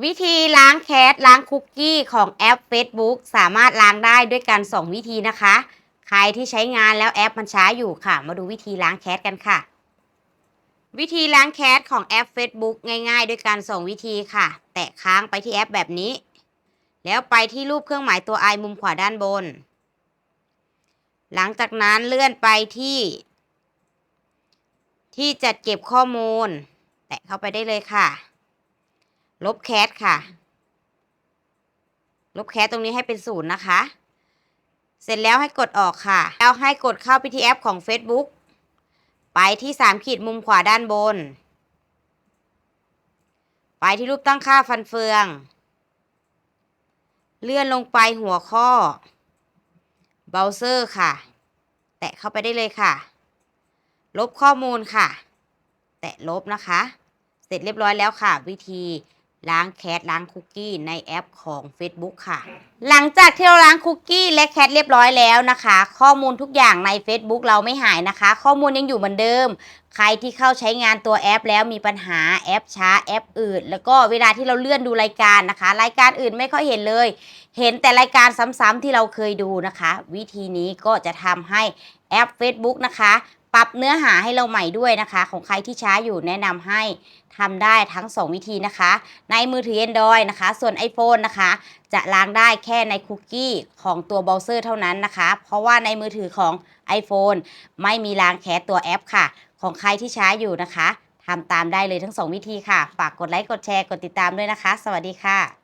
วิธีล้างแคสล้างคุกกี้ของแอป Facebook สามารถล้างได้ด้วยกัน 2 วิธีนะคะ ใครที่ใช้งานแล้วแอปมันช้าอยู่ค่ะ มาดูวิธีล้างแคสกันค่ะ วิธีล้างแคสของแอป Facebook ง่ายๆ ด้วยกัน 2 วิธีค่ะ แตะค้างไปที่แอปแบบนี้ แล้วไปที่รูปเครื่องหมายตัว i มุมขวาด้านบน หลังจากนั้นเลื่อนไปที่ ที่จัดเก็บข้อมูล แตะเข้าไปได้เลยค่ะ ลบแคสค่ะ ลบแคสตรงนี้ให้เป็นศูนย์นะคะ เสร็จแล้วให้กดออกค่ะ แล้วให้กดเข้าไปที่แอปของ Facebook ไปที่3ขีดมุมขวาด้านบน ไปที่รูปตั้งค่าฟันเฟือง เลื่อนลงไปหัวข้อเบราว์เซอร์ค่ะ แตะเข้าไปได้เลยค่ะ ลบข้อมูลค่ะ แตะลบนะคะ เสร็จเรียบร้อยแล้วค่ะ วิธี ล้างแคสล้างคุกกี้ในแอปของ Facebook ค่ะ หลังจากที่เราล้างคุกกี้และแคสเรียบร้อยแล้วนะคะ ข้อมูลทุกอย่างใน Facebook เราไม่หายนะคะ ข้อมูลยังอยู่เหมือนเดิม ใครที่เข้าใช้งานตัวแอปแล้วมีปัญหาแอปช้าแอปอื่น แล้วก็เวลาที่เราเลื่อนดูรายการนะคะ รายการอื่นไม่ค่อยเห็นเลย เห็นแต่รายการซ้ำๆที่เราเคยดูนะคะ วิธีนี้ก็จะทำให้แอป Facebook นะคะ ปรับเนื้อหาให้เราใหม่ด้วยนะคะ ของใครที่ช้าอยู่แนะนำให้ทำได้ทั้ง 2 วิธีนะคะ ในมือถือ Android นะคะ ส่วน iPhone นะคะ จะล้างได้แค่ในคุกกี้ของตัวเบราว์เซอร์เท่านั้นนะคะ เพราะว่าในมือถือของ iPhone ไม่มีล้างแคสตัวแอปค่ะ ของใครที่ช้าอยู่นะคะทำตามได้เลยทั้ง 2 วิธีค่ะ ฝากกดไลค์ กดแชร์ กดติดตามด้วยนะคะ สวัสดีค่ะ